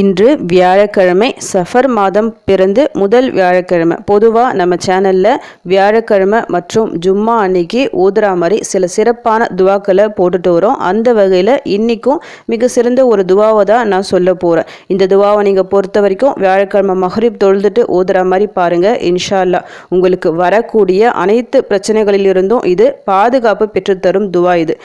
இன்று வியாழக்கிழமை சஃபர் மாதம் பிறந்து முதல் வியாழக்கிழமை. பொதுவாக நம்ம சேனலில் வியாழக்கிழமை மற்றும் ஜும்மா அன்னைக்கு ஊதுறா மாதிரி சில சிறப்பான துவாக்களை போட்டுட்டு வரோம். அந்த வகையில் இன்றைக்கும் மிக சிறந்த ஒரு துவாவை தான் நான் சொல்ல போகிறேன் இந்த துவாவை நீங்கள் பொறுத்த வரைக்கும் வியாழக்கிழமை மஹரிப் தொழுதுட்டு ஊதுறா மாதிரி பாருங்கள் இன்ஷா அல்லாஹ் உங்களுக்கு வரக்கூடிய அனைத்து பிரச்சனைகளிலிருந்தும் இது பாதுகாப்பு பெற்றுத்தரும் துவா இது.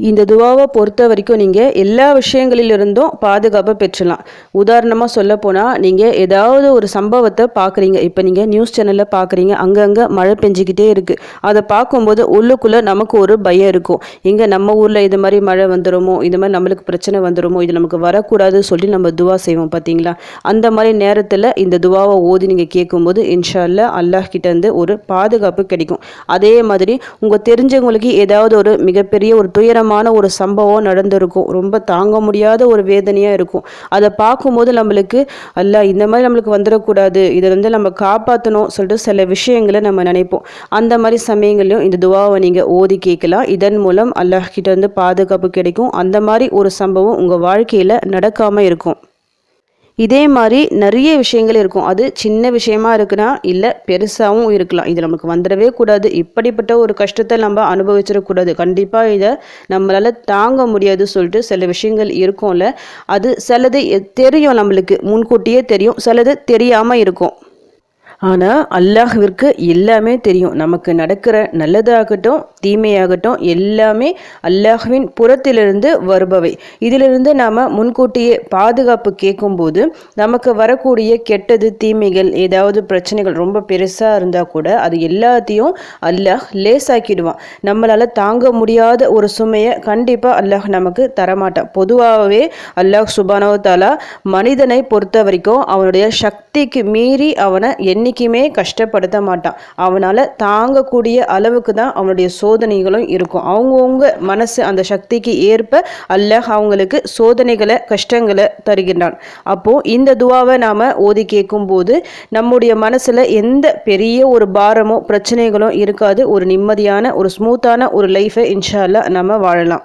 இந்த துவாவை பொறுத்த வரைக்கும் நீங்கள் எல்லா விஷயங்களிலிருந்தும் பாதுகாப்பை பெற்றலாம். உதாரணமாக சொல்ல போனால் நீங்கள் ஏதாவது ஒரு சம்பவத்தை பார்க்குறீங்க. இப்போ நீங்கள் நியூஸ் சேனலில் பார்க்குறீங்க. அங்கங்கே மழை பெஞ்சிக்கிட்டே இருக்குது அதை பார்க்கும்போது உள்ளுக்குள்ளே நமக்கு ஒரு பயம் இருக்கும். இங்கே நம்ம ஊரில் இது மாதிரி மழை வந்துடுமோ இது மாதிரி நம்மளுக்கு பிரச்சனை வந்துடுமோ இது நமக்கு வரக்கூடாதுன்னு சொல்லி நம்ம துவா செய்வோம் பார்த்தீங்களா? அந்த மாதிரி நேரத்தில் இந்த துவாவை ஓதி நீங்கள் கேட்கும்போது இன்ஷால்லா அல்லாஹ் கிட்டேருந்து ஒரு பாதுகாப்பு கிடைக்கும். அதே மாதிரி உங்கள் தெரிஞ்சவங்களுக்கு ஏதாவது ஒரு மிகப்பெரிய ஒரு துயரம் கடினமான ஒரு சம்பவம் நடந்திருக்கும். ரொம்ப தாங்க முடியாத ஒரு வேதனையாக இருக்கும். அதை பார்க்கும்போது நம்மளுக்கு அல்ல இந்த மாதிரி நம்மளுக்கு வந்துடக்கூடாது. இதை வந்து நம்ம காப்பாற்றணும் சொல்லிட்டு சில விஷயங்களை நம்ம நினைப்போம். அந்த மாதிரி சமயங்களையும் இந்த துவாவை நீங்கள் ஓதி கேட்கலாம். இதன் மூலம் அல்லாஹ் கிட்டேருந்து பாதுகாப்பு கிடைக்கும். அந்த மாதிரி ஒரு சம்பவம் உங்கள் வாழ்க்கையில் நடக்காமல் இருக்கும். இதே மாதிரி நிறைய விஷயங்கள் இருக்கும். அது சின்ன விஷயமா இருக்குன்னா இல்லை பெருசாகவும் இருக்கலாம். இது நமக்கு வந்துடவே கூடாது. இப்படிப்பட்ட ஒரு கஷ்டத்தை நம்ம அனுபவிச்சிடக்கூடாது கண்டிப்பாக இதை நம்மளால் தாங்க முடியாது சொல்லிட்டு சில விஷயங்கள் இருக்கும்ல. அது சிலது தெரியும் நம்மளுக்கு. முன்கூட்டியே தெரியும். சிலது தெரியாமல் இருக்கும். ஆனால் அல்லாஹ்விற்கு எல்லாமே தெரியும். நமக்கு நடக்கிற நல்லதாகட்டும் தீமையாகட்டும் எல்லாமே அல்லாஹ்வின் புறத்திலிருந்து வருபவை. இதிலிருந்து நாம் முன்கூட்டியே பாதுகாப்பு கேட்கும்போது நமக்கு வரக்கூடிய கெட்டது தீமைகள் ஏதாவது பிரச்சனைகள் ரொம்ப பெருசாக இருந்தால் கூட அது எல்லாத்தையும் அல்லாஹ் லேசாக்கிடுவான். நம்மளால் தாங்க முடியாத ஒரு சுமையை கண்டிப்பாக அல்லாஹ் நமக்கு தரமாட்டான். பொதுவாகவே அல்லாஹ் சுபானவத்தாலா மனிதனை பொறுத்த வரைக்கும் அவனுடைய சக்திக்கு மீறி அவனை எண்ணி என்றைக்குமே கஷ்டப்படுத்த மாட்டான். அவனால் தாங்கக்கூடிய அளவுக்கு தான் அவனுடைய சோதனைகளும் இருக்கும். அவங்கவுங்க மனசு அந்த சக்திக்கு ஏற்ப அல்லாஹ் அவங்களுக்கு சோதனைகளை கஷ்டங்களை தருகின்றான். அப்போது இந்த துவாவை நாம் ஓதி கேட்கும்போது நம்முடைய மனசில் எந்த பெரிய ஒரு பாரமோ பிரச்சனைகளோ இருக்காது. ஒரு நிம்மதியான ஒரு ஸ்மூத்தான ஒரு லைஃபை இன்ஷால்லா நம்ம வாழலாம்.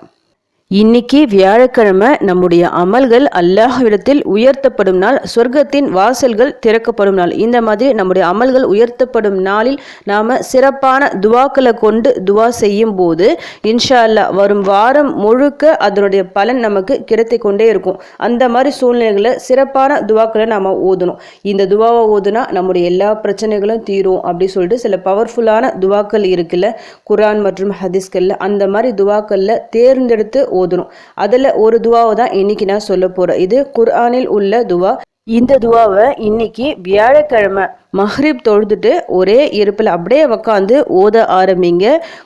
இன்னைக்கு வியாழக்கிழமை நம்முடைய அமல்கள் அல்லாஹ்விடத்தில் உயர்த்தப்படும் நாள் சொர்க்கத்தின் வாசல்கள் திறக்கப்படும் நாள். இந்த மாதிரி நம்முடைய அமல்கள் உயர்த்தப்படும் நாளில் நாம் சிறப்பான துவாக்களை கொண்டு துவா செய்யும் போது இன்ஷா அல்லா வரும் வாரம் முழுக்க அதனுடைய பலன் நமக்கு கிடைத்து கொண்டே இருக்கும். அந்த மாதிரி சூழ்நிலைகளில் சிறப்பான துவாக்களை நாம் ஓதணும். இந்த துவாவை ஓதுனா நம்முடைய எல்லா பிரச்சனைகளும் தீரும் அப்படி சொல்லிட்டு சில பவர்ஃபுல்லான துவாக்கள் இருக்குல்ல குரான் மற்றும் ஹதீஸ்களில் அந்த மாதிரி துவாக்களில் தேர்ந்தெடுத்து ஓதணும் அதில் ஒரு துவாவை தான் இன்னைக்கு நான் சொல்ல போகிறேன் இது குர்ஆனில் உள்ள துவா. இந்த துவாவை இன்னைக்கு வியாழக்கிழமை மஹ்ரிப் தொழுதுட்டு ஒரே இருப்பில் அப்படியே உக்காந்து ஓத ஆரம்பிங்க.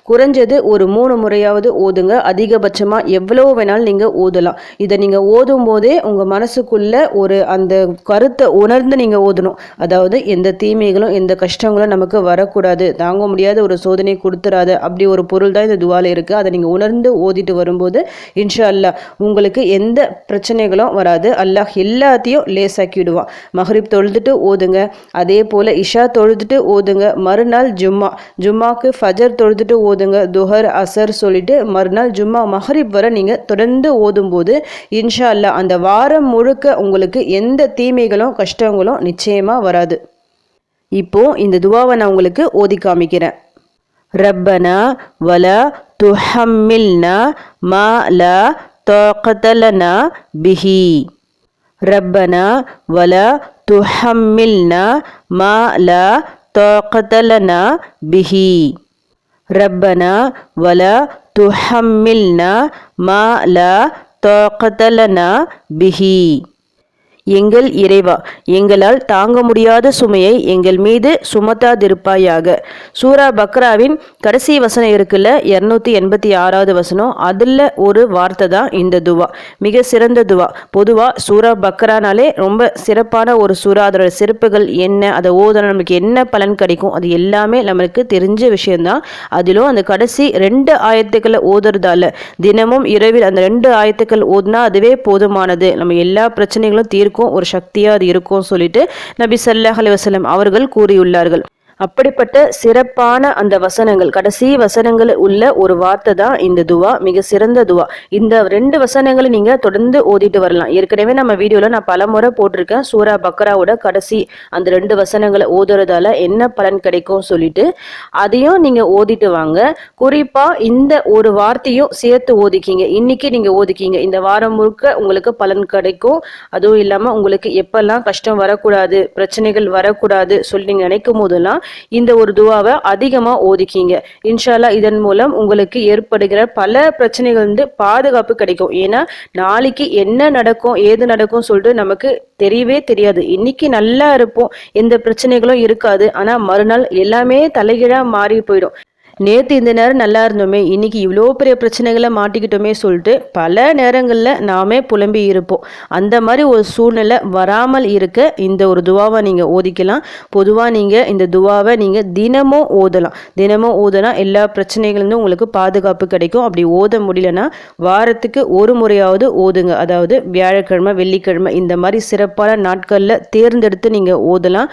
குறைஞ்சது ஒரு மூணு முறையாவது ஓதுங்க. அதிகபட்சமாக எவ்வளோ வேணாலும் நீங்கள் ஓதலாம். இதை நீங்கள் ஓதும் போதே உங்கள் மனசுக்குள்ளே ஒரு அந்த கருத்தை உணர்ந்து நீங்கள் ஓதணும். அதாவது எந்த தீமைகளும் எந்த கஷ்டங்களும் நமக்கு வரக்கூடாது. தாங்க முடியாத ஒரு சோதனை கொடுத்துறாத அப்படி ஒரு பொருள் தான் இந்த துவால இருக்குது அதை நீங்கள் உணர்ந்து ஓதிட்டு வரும்போது இன்ஷா அல்லாஹ் உங்களுக்கு எந்த பிரச்சனைகளும் வராது. அல்லாஹ் எல்லாத்தையும் லேசாக்கிடுவான் மஹ்ரிப் தொழுதுட்டு ஓதுங்க. அதே போல் இஷா தொழுதுட்டு ஓதுங்க. மறுநாள் ஜும்மா. ஜும்மாக்கு ஃபஜர் தொழுதுட்டு ஓதுங்க. துஹர் அசர் சொல்லிட்டு மறுநாள் ஜும்மா மஹரிப் வர நீங்கள் தொடர்ந்து ஓதும்போது இன்ஷா அல்லா அந்த வாரம் முழுக்க உங்களுக்கு எந்த தீமைகளும் கஷ்டங்களும் நிச்சயமாக வராது. இப்போ இந்த துவாவை நான் உங்களுக்கு ஓதி காமிக்கிறேன். ரப்பனா வல துஹம்மில்னா மா லா தோக்கத்தலனா பிஹி. ரப்பனா வல تحملنا ما لا طاقة لنا به. ربنا ولا تحملنا ما لا طاقة لنا به. எங்கள் இறைவா எங்களால் தாங்க முடியாத சுமையை எங்கள் மீது சுமத்தாதிருப்பாயாக. சூரா பக்ராவின் கடைசி வசனம் இருக்குல்ல இரநூத்தி எண்பத்தி ஆறாவது வசனம். அதில் ஒரு வார்த்தை தான் இந்த துவா. மிக சிறந்த துவா. பொதுவாக சூரா பக்ரானாலே ரொம்ப சிறப்பான ஒரு சூறா. அதோட சிறப்புகள் என்ன அதை ஓதன நமக்கு என்ன பலன் கிடைக்கும் அது எல்லாமே நம்மளுக்கு தெரிஞ்ச விஷயம்தான். அதிலும் அந்த கடைசி ரெண்டு ஆயத்துக்களை ஓதுறதால தினமும் இரவில் அந்த ரெண்டு ஆயத்துக்கள் ஓதுனா அதுவே போதுமானது. நம்ம எல்லா பிரச்சனைகளும் தீர்க்கும் இருக்கும் ஒரு சக்தியாக அது இருக்கும் சொல்லிட்டு நபி சல்லாஹ் அலி வசலம் அவர்கள் கூறியுள்ளார்கள். அப்படிப்பட்ட சிறப்பான அந்த வசனங்கள் கடைசி வசனங்கள் உள்ள ஒரு வார்த்தை தான் இந்த துவா மிக சிறந்த துவா. இந்த ரெண்டு வசனங்களை நீங்க தொடர்ந்து ஓதிட்டு வரலாம். ஏற்கனவே நம்ம வீடியோல நான் பல முறை போட்டிருக்கேன். சூரா பக்ராவோட கடைசி அந்த ரெண்டு வசனங்களை ஓதுறதால என்ன பலன் கிடைக்கும் சொல்லிட்டு அதையும் நீங்க ஓதிட்டு வாங்க. குறிப்பா இந்த ஒரு வார்த்தையும் சேர்த்து ஓதிக்கிங்க. இன்னைக்கு நீங்க ஓதிக்கிங்க. இந்த வாரம் முழுக்க உங்களுக்கு பலன் கிடைக்கும். அதுவும் இல்லாம உங்களுக்கு எப்பெல்லாம் கஷ்டம் வரக்கூடாது பிரச்சனைகள் வரக்கூடாது சொல்லி நீங்க நினைக்கும் போதெல்லாம் இந்த ஒரு துவாவை அதிகமாக ஓதிக்கிங்க. இன்ஷால்லா இதன் மூலம் உங்களுக்கு ஏற்படுகிற பல பிரச்சனைகள் வந்து பாதுகாப்பு கிடைக்கும். ஏன்னா நாளைக்கு என்ன நடக்கும் ஏது நடக்கும் சொல்லிட்டு நமக்கு தெரியவே தெரியாது. இன்னைக்கு நல்லா இருப்போம். எந்த பிரச்சனைகளும் இருக்காது. ஆனா மறுநாள் எல்லாமே தலைகீழா மாறி போயிடும். நேற்று இந்த நேரம் நல்லா இருந்தோமே இன்னைக்கு இவ்வளோ பெரிய பிரச்சனைகளை மாட்டிக்கிட்டோமே சொல்லிட்டு பல நேரங்களில் நாமே புலம்பி இருப்போம். அந்த மாதிரி ஒரு சூழ்நிலை வராமல் இருக்க இந்த ஒரு துவாவை நீங்கள் ஓதிக்கலாம். பொதுவாக நீங்கள் இந்த துவாவை நீங்கள் தினமும் ஓதலாம். தினமும் ஓதலாம் எல்லா பிரச்சனைகள்லேருந்து உங்களுக்கு பாதுகாப்பு கிடைக்கும். அப்படி ஓத முடியலன்னா வாரத்துக்கு ஒரு முறையாவது ஓதுங்க. அதாவது வியாழக்கிழமை வெள்ளிக்கிழமை இந்த மாதிரி சிறப்பான நாட்களில் தேர்ந்தெடுத்து நீங்கள் ஓதலாம்.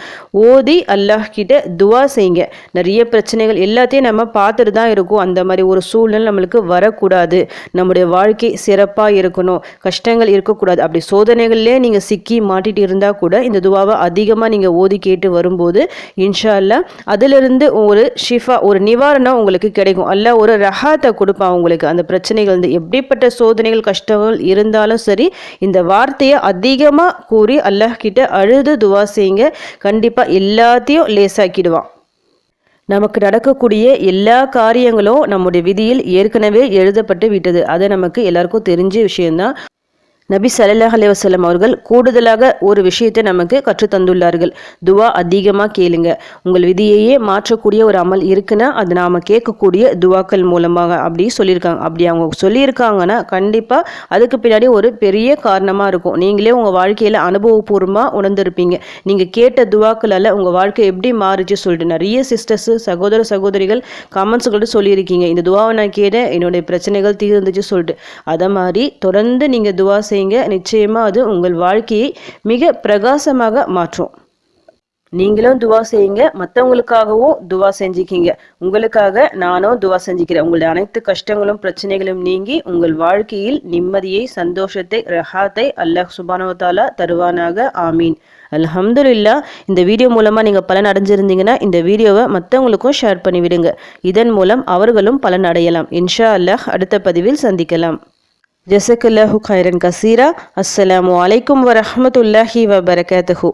ஓதி அல்லாஹ் கிட்ட துவா செய்யுங்க. நிறைய பிரச்சனைகள் எல்லாத்தையும் நம்ம பார்த்துட்டு தான் இருக்கும். அந்த மாதிரி ஒரு சூழ்நிலை நம்மளுக்கு வரக்கூடாது. நம்முடைய வாழ்க்கை சிறப்பாக இருக்கணும். கஷ்டங்கள் இருக்கக்கூடாது. அப்படி சோதனைகள்லேயே நீங்கள் சிக்கி மாட்டிட்டு இருந்தால் கூட இந்த துவாவை அதிகமாக நீங்கள் ஓதி கேட்டு வரும்போது இன்ஷா அல்லா அதிலிருந்து ஒரு ஷிஃபா ஒரு நிவாரணம் உங்களுக்கு கிடைக்கும். அல்ல ஒரு ரஹாத்தை கொடுப்பான் உங்களுக்கு. அந்த பிரச்சனைகள் வந்து எப்படிப்பட்ட சோதனைகள் கஷ்டங்கள் இருந்தாலும் சரி இந்த வார்த்தையை அதிகமாக கூறி அல்லாஹ் கிட்ட அழுது துவா செய்யுங்க. கண்டிப்பாக எல்லாத்தையும் லேசாக்கிடுவான். நமக்கு நடக்கக்கூடிய எல்லா காரியங்களும் நம்முடைய விதியில் ஏற்கனவே எழுதப்பட்டு விட்டது. அது நமக்கு எல்லாருக்கும் தெரிஞ்ச விஷயம்தான். நபி சல்லாஹ் அலைவசல்லம் அவர்கள் கூடுதலாக ஒரு விஷயத்தை நமக்கு கற்றுத்தந்துள்ளார்கள் துவா அதிகமாக கேளுங்க. உங்கள் விதியையே மாற்றக்கூடிய ஒரு அமல் இருக்குன்னா அது நாம் கேட்கக்கூடிய துவாக்கள் மூலமாக அப்படி சொல்லியிருக்காங்க. அப்படி அவங்க சொல்லியிருக்காங்கன்னா கண்டிப்பாக அதுக்கு பின்னாடி ஒரு பெரிய காரணமாக இருக்கும். நீங்களே உங்கள் வாழ்க்கையில் அனுபவபூர்வமாக உணர்ந்திருப்பீங்க. நீங்கள் கேட்ட துவாக்களால் உங்கள் வாழ்க்கை எப்படி மாறுச்சு சொல்லிட்டு நிறைய சிஸ்டர்ஸு சகோதர சகோதரிகள் கமெண்ட்ஸ்கிட்ட சொல்லியிருக்கீங்க. இந்த துவாவை நான் கேட்டேன் என்னுடைய பிரச்சனைகள் தீர்ந்துச்சு சொல்லிட்டு. அதை மாதிரி தொடர்ந்து நீங்கள் துவா செய்ய செய்யுங்க. நிச்சயமாக அது உங்கள் வாழ்க்கையை மிக பிரகாசமாக மாற்றும். நீங்களும் துவா செய்யுங்க. மற்றவங்களுக்காகவும் துவா செஞ்சுக்கிங்க. உங்களுக்காக நானும் துவா செஞ்சுக்கிறேன். உங்களுடைய அனைத்து கஷ்டங்களும் பிரச்சனைகளும் நீங்கி உங்கள் வாழ்க்கையில் நிம்மதியை சந்தோஷத்தை ரஹாத்தை அல்லாஹ் சுபானவத்தாலா தருவானாக. ஆமீன். அலஹம்துல்லா இந்த வீடியோ மூலமாக நீங்கள் பலன் அடைஞ்சிருந்தீங்கன்னா இந்த வீடியோவை மற்றவங்களுக்கும் ஷேர் பண்ணிவிடுங்க. இதன் மூலம் அவர்களும் பலன் அடையலாம். இன்ஷா அல்லாஹ் அடுத்த பதிவில் சந்திக்கலாம். ஜசக்கல்லாஹு கைரன் கசீரா. அஸ்ஸலாமு அலைக்கும் வரமத்துல்லாஹி வபரகாத்துஹூ.